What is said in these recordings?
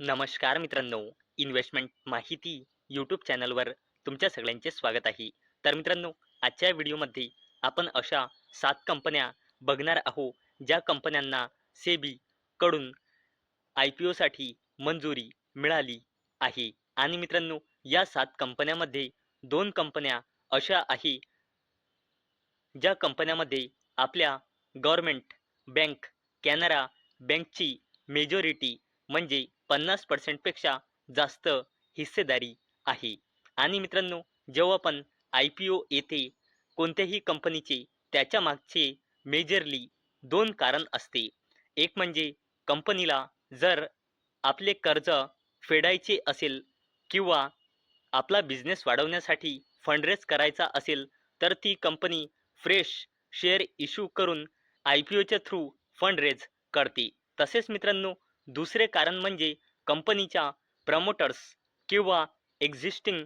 नमस्कार मित्रांनो. इन्व्हेस्टमेंट माहिती यूट्यूब चॅनलवर तुमच्या सगळ्यांचे स्वागत आहे. तर मित्रांनो आजच्या व्हिडिओमध्ये आपण अशा सात कंपन्या बघणार आहोत ज्या कंपन्यांना सेबी कडून आय पी ओसाठी मंजुरी मिळाली आहे. आणि मित्रांनो या सात कंपन्यामध्ये दोन कंपन्या अशा आहे ज्या कंपन्यामध्ये आपल्या गव्हर्मेंट बँक कॅनरा बँकची मेजॉरिटी म्हणजे पन्नास पर्सेंटपेक्षा जास्त हिस्सेदारी आहे. आणि मित्रांनो जेव्हा पण आय पी ओ येते कोणत्याही कंपनीचे त्याच्या मागचे मेजरली दोन कारण असते. एक म्हणजे कंपनीला जर आपले कर्ज फेडायचे असेल किंवा आपला बिझनेस वाढवण्यासाठी फंडरेज करायचा असेल तर ती कंपनी फ्रेश शेअर इश्यू करून आय पी ओच्या थ्रू फंडरेज करते. तसेच मित्रांनो दुसरे कारण म्हणजे कंपनीच्या प्रमोटर्स किंवा एक्झिस्टिंग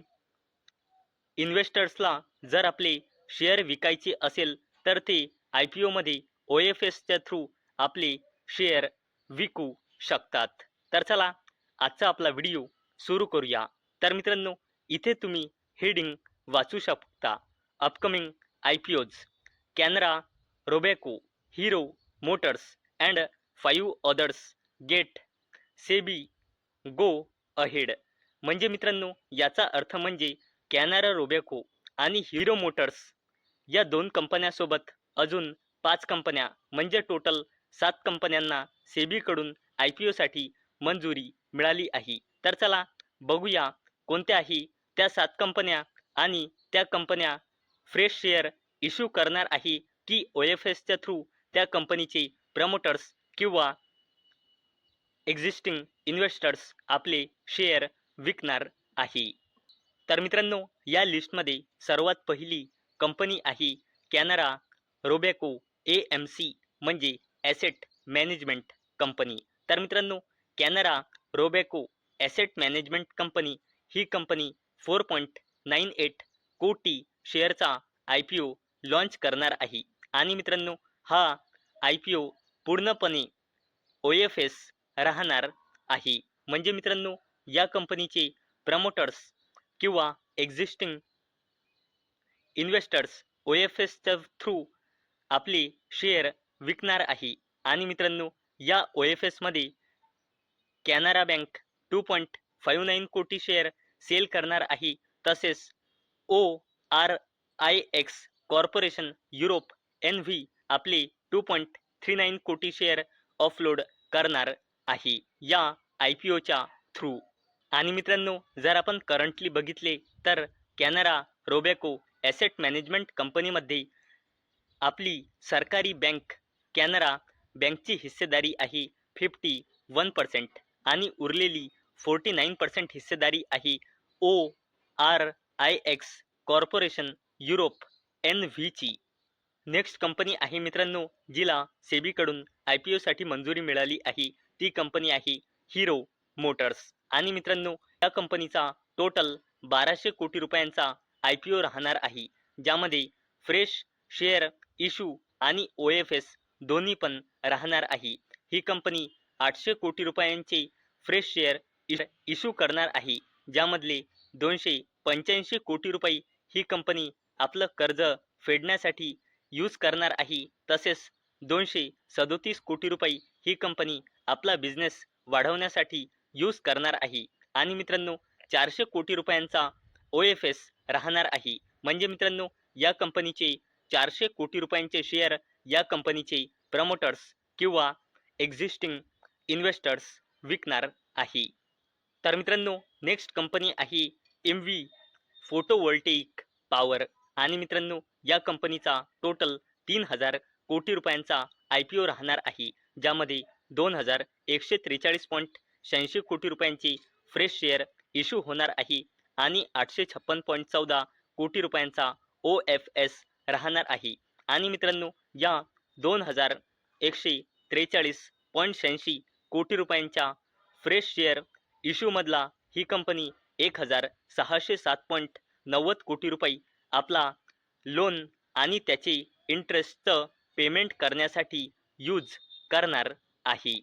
इन्व्हेस्टर्सला जर आपले शेअर विकायचे असेल तर ते आय पी ओमध्ये ओ एफ एसच्या थ्रू आपले शेअर विकू शकतात. तर चला आजचा आपला व्हिडिओ सुरू करूया. तर मित्रांनो इथे तुम्ही हेडिंग वाचू शकता. Upcoming I P Os. Canara Robeco Hero Motors and five others get SEBI go ahead म्हणजे मित्रांनो याचा अर्थ म्हणजे कॅनरा रोबॅको आणि हिरो मोटर्स या दोन कंपन्यासोबत अजून पाच कंपन्या म्हणजे टोटल सात कंपन्यांना सेबीकडून आय पी ओसाठी मंजुरी मिळाली आहे. तर चला बघूया कोणत्या आहे त्या सात कंपन्या आणि त्या कंपन्या फ्रेश शेअर इश्यू करणार आहे की ओ एफ एसच्या थ्रू त्या कंपनीचे प्रमोटर्स किंवा एक्झिस्टिंग इन्व्हेस्टर्स आपले शेअर विकणार आहे. तर मित्रांनो या लिस्टमध्ये सर्वात पहिली कंपनी आहे Canara Robeco A M C म्हणजे ॲसेट मॅनेजमेंट कंपनी तर मित्रांनो Canara Robeco asset management company ही company four point nine eight कोटी शेअरचा आय पी ओ लॉन्च करणार आहे. आणि मित्रांनो हा आय पी ओ पूर्णपणे ओ एफ एस राहणार आहे. म्हणजे मित्रांनो या कंपनीचे प्रमोटर्स किंवा एक्झिस्टिंग इन्व्हेस्टर्स ओ एफ एसच्या थ्रू आपले शेअर विकणार आहे. आणि मित्रांनो या ओ एफ एसमध्ये Canara bank two point five nine कोटी शेअर सेल करणार आहे. तसेच O R I X corporation Europe N V आपले टू पॉईंट थ्री नाईन कोटी शेअर ऑफलोड करणार आहे या आय पी ओच्या थ्रू आणि मित्रांनो जर आपण करंटली बघितले तर कॅनरा रोबॅको ॲसेट मॅनेजमेंट कंपनीमध्ये आपली सरकारी बँक कॅनरा बँकची हिस्सेदारी आहे फिफ्टी वन पर्सेंट आणि उरलेली फोर्टी नाईन पर्सेंट हिस्सेदारी आहे O R I X corporation Europe N व्हीची next company आहे मित्रांनो जिला सेबीकडून आय पी ओसाठी मंजुरी मिळाली आहे ती कंपनी आहे हिरो मोटर्स आणि मित्रांनो या कंपनीचा टोटल बाराशे कोटी रुपयांचा आय पी ओ राहणार आहे. ज्यामध्ये फ्रेश शेअर इशू आणि ओ एफ एस दोन्ही पण राहणार आहे. ही कंपनी आठशे कोटी रुपयांचे फ्रेश शेअर इशू करणार आहे. ज्यामधले दोनशे पंच्याऐंशी कोटी रुपये ही कंपनी आपलं कर्ज फेडण्यासाठी यूज करणार आहे. तसेच दोनशे सदोतीस कोटी रुपये ही कंपनी आपला बिझनेस वाढवण्यासाठी यूज करणार आहे. आणि मित्रांनो चारशे कोटी रुपयांचा ओ एफ एस राहणार आहे. म्हणजे मित्रांनो या कंपनीचे चारशे कोटी रुपयांचे शेअर या कंपनीचे प्रमोटर्स किंवा एक्झिस्टिंग इन्व्हेस्टर्स विकणार आहे. तर मित्रांनो नेक्स्ट कंपनी आहे एम व्ही फोटोवोल्टेइक पॉवर आणि मित्रांनो या कंपनीचा टोटल तीन हजार कोटी रुपयांचा आय पी ओ राहणार आहे. ज्यामध्ये दोन हजार एकशे त्रेचाळीस पॉईंट शहाऐंशी कोटी रुपयांची फ्रेश शेअर इश्यू होणार आहे आणि आठशे छप्पन पॉईंट चौदा कोटी रुपयांचा ओ एफ एस राहणार आहे. आणि मित्रांनो या दोन हजार एकशे त्रेचाळीस पॉईंट शहाऐंशी कोटी रुपयांच्या फ्रेश शेअर इश्यूमधला ही कंपनी एक हजार सहाशे सात पॉईंट नव्वद कोटी रुपये आपला लोन आणि त्याचे इंटरेस्टचं पेमेंट करण्यासाठी यूज करणार. आहे.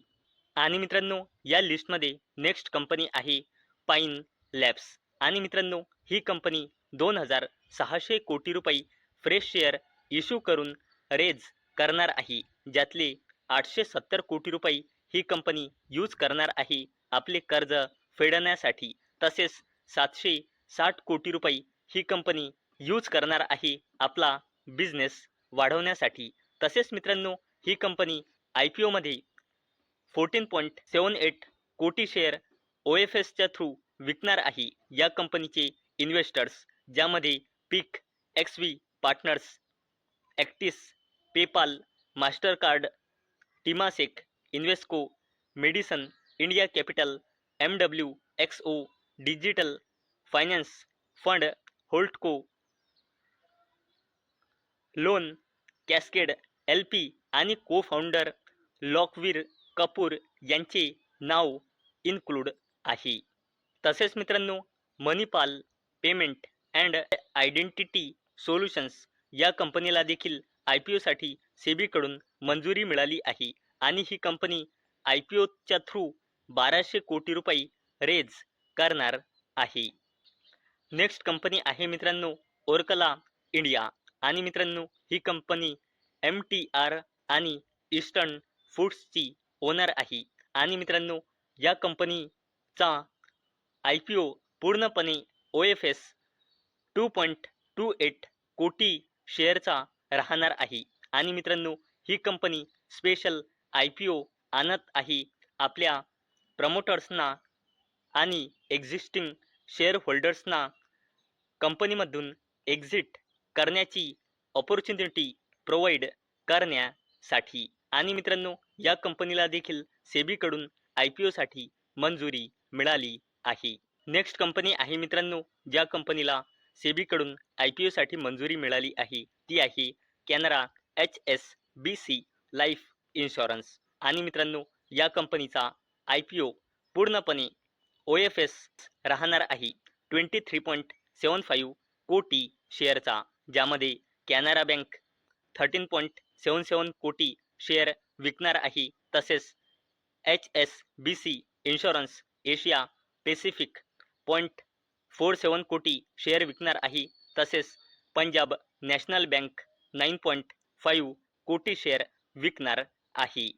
आणि मित्रांनो या लिस्टमध्ये नेक्स्ट कंपनी आहे पाईन लॅब्स आणि मित्रांनो ही कंपनी दोन हजार सहाशे कोटी रुपये फ्रेश शेअर इश्यू करून रेज करणार आहे. ज्यातले आठशे सत्तर कोटी रुपये ही कंपनी यूज करणार आहे आपले कर्ज फेडण्यासाठी. तसेच सातशे साठ कोटी रुपये ही कंपनी यूज करणार आहे आपला बिझनेस वाढवण्यासाठी. तसेच मित्रांनो ही कंपनी आय पी ओमध्ये फोर्टीन पॉईंट सेवन एट कोटी शेअर ओ एफ एसच्या थ्रू विकणार आहे या कंपनीचे इन्व्हेस्टर्स ज्यामध्ये Peak X V Partners Actis PayPal Mastercard Temasek Invesco Madison India Capital M W X O Digital Finance Fund Holdco Lone Cascade L P आणि co founder लॉकवीर Kapoor यांचे नाव include आहे. तसेच मित्रांनो Manipal payment and identity solutions या कंपनीला देखील I P ओसाठी सेबीकडून मंजुरी मिळाली आहे. आणि ही कंपनी आय पी ओच्या थ्रू बाराशे कोटी रुपये रेज करणार आहे. नेक्स्ट कंपनी आहे मित्रांनो ओरकला इंडिया. आणि मित्रांनो ही कंपनी एम टी आर आणि ईस्टर्न फूड्सची होणार आहे. आणि मित्रांनो या कंपनीचा आय पी ओ पूर्णपणे O F S two point two eight कोटी शेअरचा राहणार आहे. आणि मित्रांनो ही company special I P O आणत आहे आपल्या प्रमोटर्सना आणि एक्झिस्टिंग शेअर होल्डर्सना कंपनीमधून एक्झिट करण्याची ऑपॉर्च्युनिटी प्रोव्हाइड करण्यासाठी. आणि मित्रांनो या कंपनीला देखील सेबीकडून आय पी ओसाठी मंजुरी मिळाली आहे. नेक्स्ट कंपनी आहे मित्रांनो ज्या कंपनीला सेबीकडून आय पी ओसाठी मंजुरी मिळाली आहे ती आहे Canara H S B C life insurance. आणि मित्रांनो या कंपनीचा आय पी ओ पूर्णपणे ओ एफ एस राहणार आहे. Twenty three point seven five कोटी शेअरचा ज्यामध्ये Canara bank thirteen point seven seven कोटी शेअर विकणार आहे. तसेच H S B C insurance Asia Pacific point four seven कोटी शेअर विकणार आहे. तसेच Punjab National Bank nine point five कोटी शेअर विकणार आहे.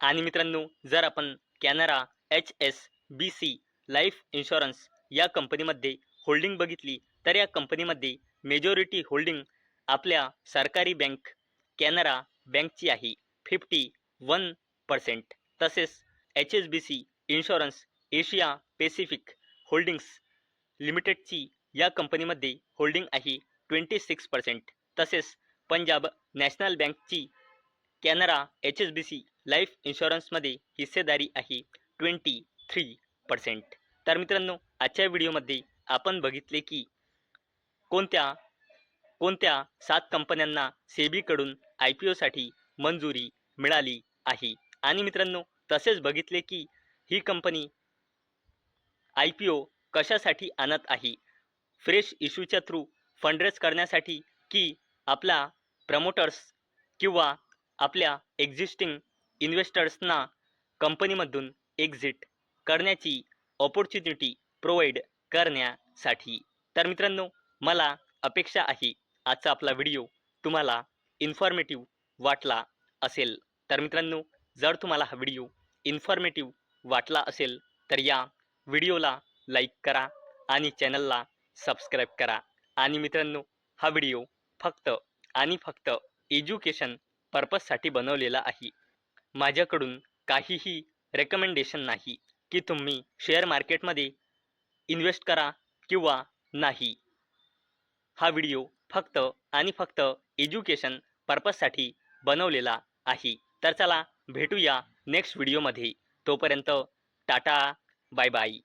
आणि मित्रांनो जर आपण Canara H S B C life insurance या कंपनीमध्ये होल्डिंग बघितली तर या कंपनीमध्ये मेजॉरिटी होल्डिंग आपल्या सरकारी बँक कॅनरा बँकची आहे. फिफ्टी वन पर्सेंट तसेच H S B C insurance Asia Pacific holdings लिमिटेडची या कंपनीमध्ये होल्डिंग आहे ट्वेंटी सिक्स पर्सेंट तसेच पंजाब नॅशनल बँकची Canara H S B C life इन्शुरन्समध्ये हिस्सेदारी आहे ट्वेंटी थ्री पर्सेंट तर मित्रांनो आजच्या व्हिडिओमध्ये आपण बघितले की कोणत्या कोणत्या सात कंपन्यांना सेबीकडून आय पी ओसाठी मंजुरी मिळाली आहे. आणि मित्रांनो तसेच बघितले की ही कंपनी आय पी ओ कशासाठी आणत आहे? फ्रेश इश्यूच्या थ्रू फंडरेज करण्यासाठी की आपला प्रमोटर्स किंवा आपल्या एक्झिस्टिंग इन्व्हेस्टर्सना कंपनीमधून एक्झिट करण्याची ऑपॉर्च्युनिटी प्रोव्हाइड करण्यासाठी. तर मित्रांनो मला अपेक्षा आहे आजचा आपला व्हिडिओ तुम्हाला इन्फॉर्मेटिव्ह वाटला असेल. तर मित्रांनो जर तुम्हाला हा व्हिडिओ इन्फॉर्मेटिव्ह वाटला असेल तर या व्हिडिओला लाईक करा आणि चॅनलला सबस्क्राईब करा. आणि मित्रांनो हा व्हिडिओ फक्त आणि फक्त एज्युकेशन पर्पजसाठी बनवलेला आहे. माझ्याकडून काहीही रेकमेंडेशन नाही की तुम्ही शेअर मार्केटमध्ये इन्व्हेस्ट करा किंवा नाही. हा व्हिडिओ फक्त आणि फक्त एज्युकेशन पर्पजसाठी बनवलेला आहे. तर चला भेटूया नेक्स्ट व्हिडिओमध्ये तोपर्यंत टाटा बाय बाय